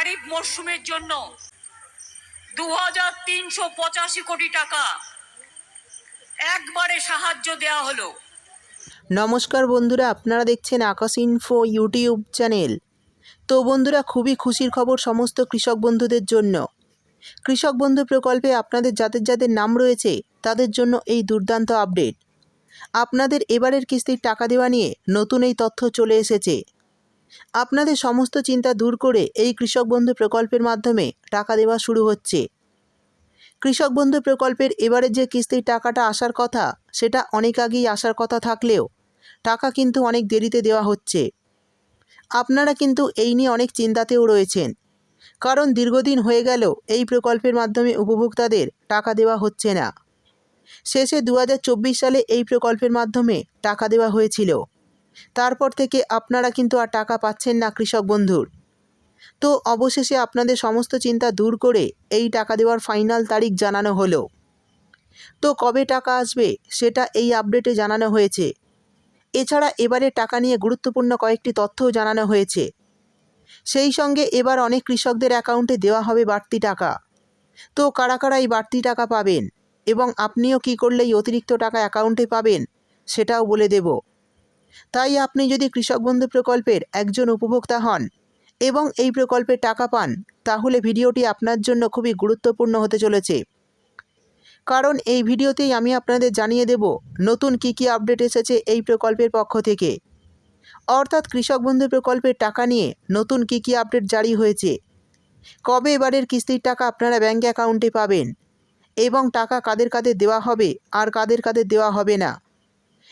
খারিফ মরশুমের জন্য দু হাজার তিনশো পঁচাশি কোটি টাকা একবারে সাহায্য দেওয়া হলো। নমস্কার বন্ধুরা, আপনারা দেখছেন আকাশ ইনফো ইউটিউব চ্যানেল। তো বন্ধুরা, খুবই খুশির খবর সমস্ত কৃষক বন্ধুদের জন্য। কৃষক বন্ধু প্রকল্পে আপনাদের যাদের যাদের নাম রয়েছে, তাদের জন্য এই দুর্দান্ত আপডেট। আপনাদের এবারের কিস্তির টাকা দেওয়া নিয়ে নতুন এই তথ্য চলে এসেছে। আপনাদের সমস্ত চিন্তা দূর করে এই কৃষক বন্ধু প্রকল্পের মাধ্যমে টাকা দেওয়া শুরু হচ্ছে। কৃষক বন্ধু প্রকল্পের এবারের যে কিস্তির টাকাটা আসার কথা, সেটা অনেক আগেই আসার কথা থাকলেও টাকা কিন্তু অনেক দেরিতে দেওয়া হচ্ছে। আপনারা কিন্তু এই নিয়ে অনেক চিন্তাতেও রয়েছেন। কারণ দীর্ঘদিন হয়ে গেল এই প্রকল্পের মাধ্যমে উপভোক্তাদের টাকা দেওয়া হচ্ছে না। শেষে দু হাজার চব্বিশ সালে এই প্রকল্পের মাধ্যমে টাকা দেওয়া হয়েছিল। তারপর থেকে আপনারা কিন্তু আর টাকা পাচ্ছেন না, কৃষক বন্ধুর। তো অবশেষে আপনাদের সমস্ত চিন্তা দূর করে এই টাকা দেওয়ার ফাইনাল তারিখ জানানো হলো। তো কবে টাকা আসবে সেটা এই আপডেটে জানানো হয়েছে। এছাড়া এবারে টাকা নিয়ে গুরুত্বপূর্ণ কয়েকটি তথ্যও জানানো হয়েছে। সেই সঙ্গে এবার অনেক কৃষকদের অ্যাকাউন্টে দেওয়া হবে বাড়তি টাকা। তো কারা কারা এই বাড়তি টাকা পাবেন এবং আপনিও কি করলে এই অতিরিক্ত টাকা অ্যাকাউন্টে পাবেন সেটাও বলে দেব। তাই আপনি যদি কৃষক বন্ধু প্রকল্পের একজন উপভোক্তা হন এবং এই প্রকল্পের টাকা পান, তাহলে ভিডিওটি আপনার জন্য খুবই গুরুত্বপূর্ণ হতে চলেছে। কারণ এই ভিডিওতেই আমি আপনাদের জানিয়ে দেব নতুন কি কি আপডেট এসেছে এই প্রকল্পের পক্ষ থেকে। অর্থাৎ কৃষক বন্ধু প্রকল্পের টাকা নিয়ে নতুন কি কি আপডেট জারি হয়েছে। কবে এবারের কিস্তির টাকা আপনারা ব্যাঙ্ক অ্যাকাউন্টে পাবেন এবং টাকা কাদের কাদের দেওয়া হবে, আর কাদের কাদের দেওয়া হবে না।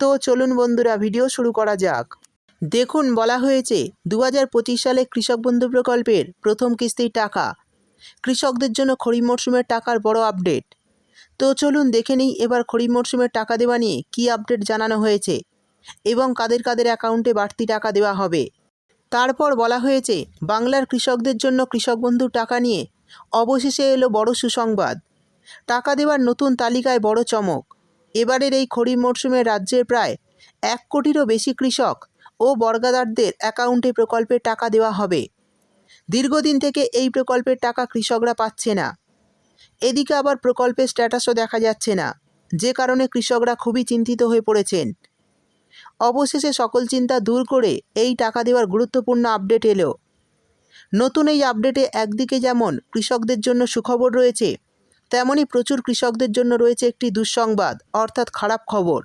তো চলুন বন্ধুরা, ভিডিও শুরু করা যাক। দেখুন, বলা হয়েছে দু হাজার পঁচিশ সালে কৃষক বন্ধু প্রকল্পের প্রথম কিস্তির টাকা। কৃষকদের জন্য খরিফ মরশুমের টাকার বড় আপডেট। তো চলুন দেখে নিই, এবার খরিফ মরশুমের টাকা দেওয়া নিয়ে কী আপডেট জানানো হয়েছে এবং কাদের কাদের অ্যাকাউন্টে বাড়তি টাকা দেওয়া হবে। তারপর বলা হয়েছে, বাংলার কৃষকদের জন্য কৃষক বন্ধু টাকা নিয়ে অবশেষে এলো বড় সুসংবাদ। টাকা দেওয়ার নতুন তালিকায় বড় চমক। এবারের এই খরিফ মরশুমে রাজ্যের প্রায় এক কোটিরও বেশি কৃষক ও বর্গাদারদের অ্যাকাউন্টে প্রকল্পের টাকা দেওয়া হবে। দীর্ঘদিন থেকে এই প্রকল্পের টাকা কৃষকরা পাচ্ছে না। এদিকে আবার প্রকল্পের স্ট্যাটাসও দেখা যাচ্ছে না, যে কারণে কৃষকরা খুবই চিন্তিত হয়ে পড়েছেন। অবশেষে সকল চিন্তা দূর করে এই টাকা দেওয়ার গুরুত্বপূর্ণ আপডেট এলো। নতুন এই আপডেটে একদিকে যেমন কৃষকদের জন্য সুখবর রয়েছে তেমনই প্রচুর কৃষকদের জন্য রয়েছে একটি দুঃসংবাদ, অর্থাৎ খারাপ খবর।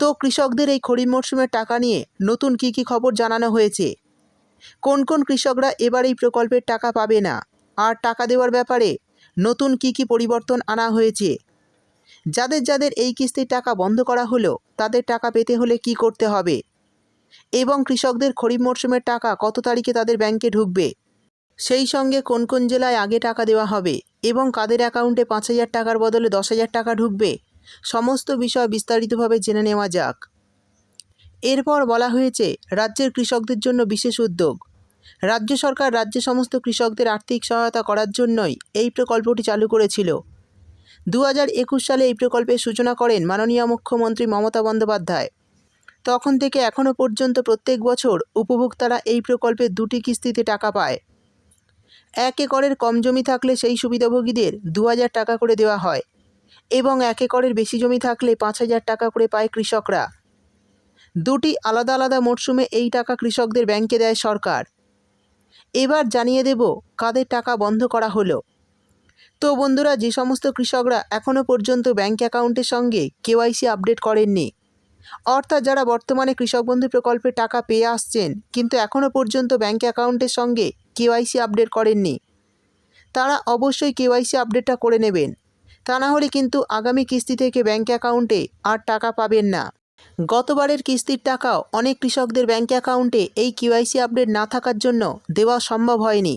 তো কৃষকদের এই খরিফ মরশুমের টাকা নিয়ে নতুন কি কি খবর জানানো হয়েছে? কোন কোন কৃষকরা এবার এই প্রকল্পের টাকা পাবে না? আর টাকা দেওয়ার ব্যাপারে নতুন কি কি পরিবর্তন আনা হয়েছে? যাদের যাদের এই কিস্তির টাকা বন্ধ করা হলো, তাদের টাকা পেতে হলে কি করতে হবে? এবং কৃষকদের খরিফ মরশুমের টাকা কত তারিখে তাদের ব্যাংকে ঢুকবে? সেই সঙ্গে কোন কোন জেলায় আগে টাকা দেওয়া হবে এবং কাদের অ্যাকাউন্টে পাঁচ হাজার টাকার বদলে দশ হাজার টাকা ঢুকবে, সমস্ত বিষয় বিস্তারিতভাবে জেনে নেওয়া যাক। এরপর বলা হয়েছে, রাজ্যের কৃষকদের জন্য বিশেষ উদ্যোগ। রাজ্য সরকার রাজ্যে সমস্ত কৃষকদের আর্থিক সহায়তা করার জন্যই এই প্রকল্পটি চালু করেছিল। দু হাজার একুশ সালে এই প্রকল্পের সূচনা করেন মাননীয় মুখ্যমন্ত্রী মমতা বন্দ্যোপাধ্যায়। তখন থেকে এখনও পর্যন্ত প্রত্যেক বছর উপভোক্তারা এই প্রকল্পের দুটি কিস্তিতে টাকা পায়। এক একরের কম জমি থাকলে সেই সুবিধাভোগীদের দু হাজার টাকা করে দেওয়া হয় এবং এক একরের বেশি জমি থাকলে পাঁচ হাজার টাকা করে পায় কৃষকরা। দুটি আলাদা আলাদা মরশুমে এই টাকা কৃষকদের ব্যাংকে দেয় সরকার। এবার জানিয়ে দেব কাদের টাকা বন্ধ করা হলো। তো বন্ধুরা, যে সমস্ত কৃষকরা এখনও পর্যন্ত ব্যাংক অ্যাকাউন্টের সঙ্গে কেওয়াইসি আপডেট করেননি অর্থাৎ যারা বর্তমানে কৃষক বন্ধু প্রকল্পের টাকা পেয়ে আসছেন, কিন্তু এখনও পর্যন্ত ব্যাঙ্ক অ্যাকাউন্টের সঙ্গে কেওয়াইসি আপডেট করেননি। তারা অবশ্যই কেওয়াইসি আপডেটটা করে নেবেন। তা না হলে কিন্তু আগামী কিস্তি থেকে ব্যাঙ্ক অ্যাকাউন্টে আর টাকা পাবেন না। গতবারের কিস্তির টাকাও অনেক কৃষকদের ব্যাঙ্ক অ্যাকাউন্টে এই কেওয়াইসি আপডেট না থাকার জন্য দেওয়া সম্ভব হয়নি।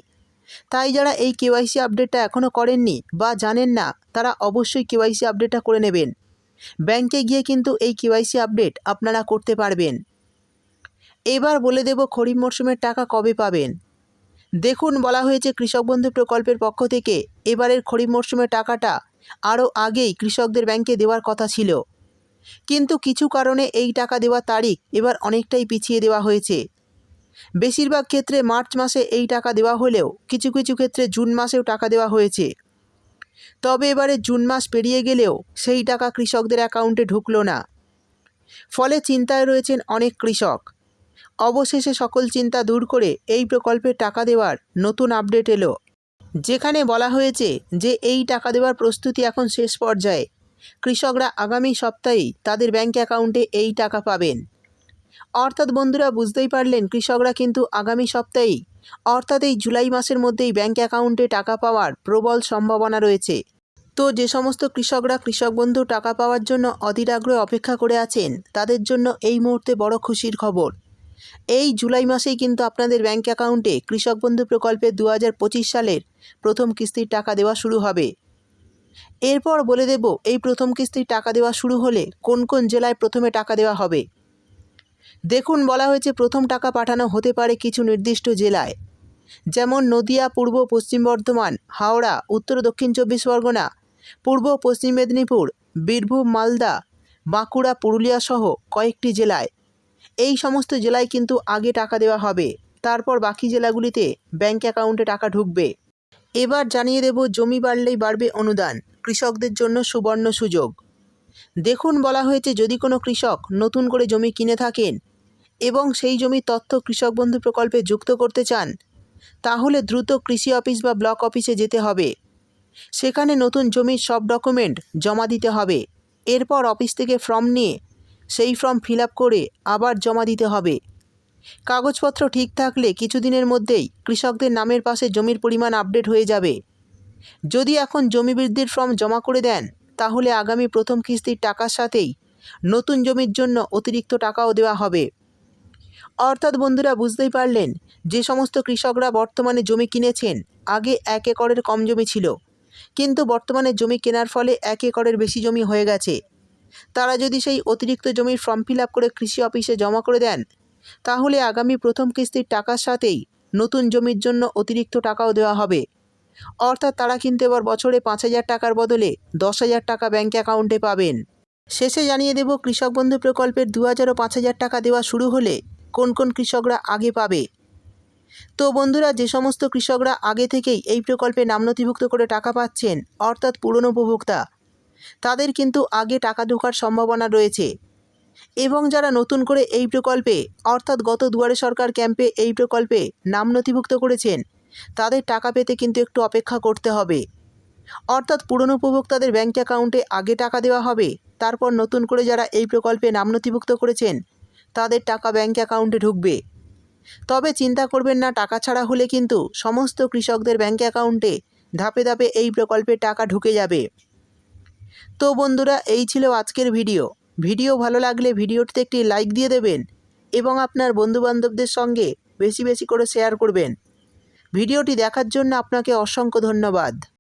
তাই যারা এই কেওয়াইসি আপডেটটা এখনও করেননি বা জানেন না, তারা অবশ্যই কেওয়াইসি আপডেটটা করে নেবেন। ব্যাংকে গিয়ে কিন্তু এই কেওয়াইসি আপডেট আপনারা করতে পারবেন। এবার বলে দেব খরিফ মরশুমের টাকা কবে পাবেন। দেখুন, বলা হয়েছে কৃষক বন্ধু প্রকল্পের পক্ষ থেকে এবারের খরিফ মরশুমের টাকাটা আরও আগেই কৃষকদের ব্যাংকে দেওয়ার কথা ছিল। কিন্তু কিছু কারণে এই টাকা দেওয়ার তারিখ এবার অনেকটাই পিছিয়ে দেওয়া হয়েছে। বেশিরভাগ ক্ষেত্রে মার্চ মাসে এই টাকা দেওয়া হলেও কিছু কিছু ক্ষেত্রে জুন মাসেও টাকা দেওয়া হয়েছে। তবে এবারে জুন মাস পেরিয়ে গেলেও সেই টাকা কৃষকদের অ্যাকাউন্টে ঢুকলো না। ফলে চিন্তায় রয়েছেন অনেক কৃষক। অবশেষে সকল চিন্তা দূর করে এই প্রকল্পের টাকা দেওয়ার নতুন আপডেট এলো। যেখানে বলা হয়েছে যে এই টাকা দেওয়ার প্রস্তুতি এখন শেষ পর্যায়ে। কৃষকরা আগামী সপ্তাহেই তাদের ব্যাঙ্ক অ্যাকাউন্টে এই টাকা পাবেন। অর্থাৎ বন্ধুরা বুঝতেই পারলেন কৃষকরা কিন্তু আগামী সপ্তাহেই, অর্থাৎ এই জুলাই মাসের মধ্যেই ব্যাঙ্ক অ্যাকাউন্টে টাকা পাওয়ার প্রবল সম্ভাবনা রয়েছে। তো যে সমস্ত কৃষকরা, কৃষক বন্ধু টাকা পাওয়ার জন্য অধীর আগ্রহে অপেক্ষা করে আছেন, তাদের জন্য এই মুহূর্তে বড় খুশির খবর। এই জুলাই মাসেই কিন্তু আপনাদের ব্যাঙ্ক অ্যাকাউন্টে কৃষক বন্ধু প্রকল্পে দু হাজার পঁচিশ সালের প্রথম কিস্তির টাকা দেওয়া শুরু হবে। এরপর বলে দেব, এই প্রথম কিস্তির টাকা দেওয়া শুরু হলে কোন কোন জেলায় প্রথমে টাকা দেওয়া হবে? দেখুন বলা হয়েছে প্রথম টাকা পাঠানো হতে পারে কিছু নির্দিষ্ট জেলায়। যেমন নদিয়া, পূর্ব, পশ্চিম বর্ধমান, হাওড়া, উত্তর, দক্ষিণ চব্বিশ পরগনা, পূর্ব, পশ্চিম মেদিনীপুর, বীরভূম, মালদা, বাঁকুড়া, পুরুলিয়া সহ কয়েকটি জেলায়। এই সমস্ত জেলায় কিন্তু আগে টাকা দেওয়া হবে। তারপর বাকি জেলাগুলিতে ব্যাংক অ্যাকাউন্টে টাকা ঢুকবে। এবার জানিয়ে দেব জমি বাড়লেই বাড়বে অনুদান, কৃষকদের জন্য সুবর্ণ সুযোগ। দেখুন বলা হয়েছে যদি কোনো কৃষক নতুন করে জমি কিনে থাকেন এবং সেই জমির তথ্য কৃষক বন্ধু প্রকল্পে যুক্ত করতে চান, তাহলে দ্রুত কৃষি অফিস বা ব্লক অফিসে যেতে হবে। সেখানে নতুন জমির সব ডকুমেন্ট জমা দিতে হবে। এরপর অফিস থেকে ফর্ম নিয়ে সেই ফর্ম ফিল করে আবার জমা দিতে হবে। কাগজপত্র ঠিক থাকলে কিছুদিনের মধ্যেই কৃষকদের নামের পাশে জমির পরিমাণ আপডেট হয়ে যাবে। যদি এখন জমি বৃদ্ধির ফর্ম জমা করে দেন, তাহলে আগামী প্রথম কিস্তির টাকার সাথেই নতুন জমির জন্য অতিরিক্ত টাকাও দেওয়া হবে। অর্থাৎ বন্ধুরা বুঝতেই পারলেন, যে সমস্ত কৃষকরা বর্তমানে জমি কিনেছেন, আগে এক একরের কম জমি ছিল। কিন্তু বর্তমানে জমি কেনার ফলে এক একরের বেশি জমি হয়ে গেছে। তারা যদি সেই অতিরিক্ত জমির ফর্ম ফিল করে কৃষি অফিসে জমা করে দেন, তাহলে আগামী প্রথম কিস্তির টাকার সাথেই নতুন জমির জন্য অতিরিক্ত টাকাও দেওয়া হবে। অর্থাৎ তারা কিন্তু এবার বছরে পাঁচ হাজার টাকার বদলে দশ হাজার টাকা ব্যাঙ্ক অ্যাকাউন্টে পাবেন। শেষে জানিয়ে দেব, কৃষক বন্ধু প্রকল্পের দু হাজার ও পাঁচ হাজার টাকা দেওয়া শুরু হলে কোন কোন কৃষকরা আগে পাবে? তো বন্ধুরা, যে সমস্ত কৃষকরা আগে থেকেই এই প্রকল্পে নাম নথিভুক্ত করে টাকা পাচ্ছেন, অর্থাৎ পুরনো উপভোক্তা, তাদের কিন্তু আগে টাকা ঢোকার সম্ভাবনা রয়েছে। এবং যারা নতুন করে এই প্রকল্পে, অর্থাৎ গত দুয়ারে সরকার ক্যাম্পে এই প্রকল্পে নাম নথিভুক্ত করেছেন, তাদের টাকা পেতে কিন্তু একটু অপেক্ষা করতে হবে। অর্থাৎ পুরনো উপভোক্তাদের ব্যাঙ্ক অ্যাকাউন্টে আগে টাকা দেওয়া হবে, তারপর নতুন করে যারা এই প্রকল্পে নাম নথিভুক্ত করেছেন তাদের টাকা ব্যাঙ্ক অ্যাকাউন্টে ঢুকবে। তবে চিন্তা করবেন না, টাকা ছাড়া হলে কিন্তু সমস্ত কৃষকদের ব্যাঙ্ক অ্যাকাউন্টে ধাপে ধাপে এই প্রকল্পের টাকা ঢুকে যাবে। তো বন্ধুরা, এই ছিল আজকের ভিডিও। ভিডিও ভালো লাগলে ভিডিওটিতে একটি লাইক দিয়ে দেবেন এবং আপনার বন্ধুবান্ধবদের সঙ্গে বেশি বেশি করে শেয়ার করবেন। ভিডিওটি দেখার জন্য আপনাকে অসংখ্য ধন্যবাদ।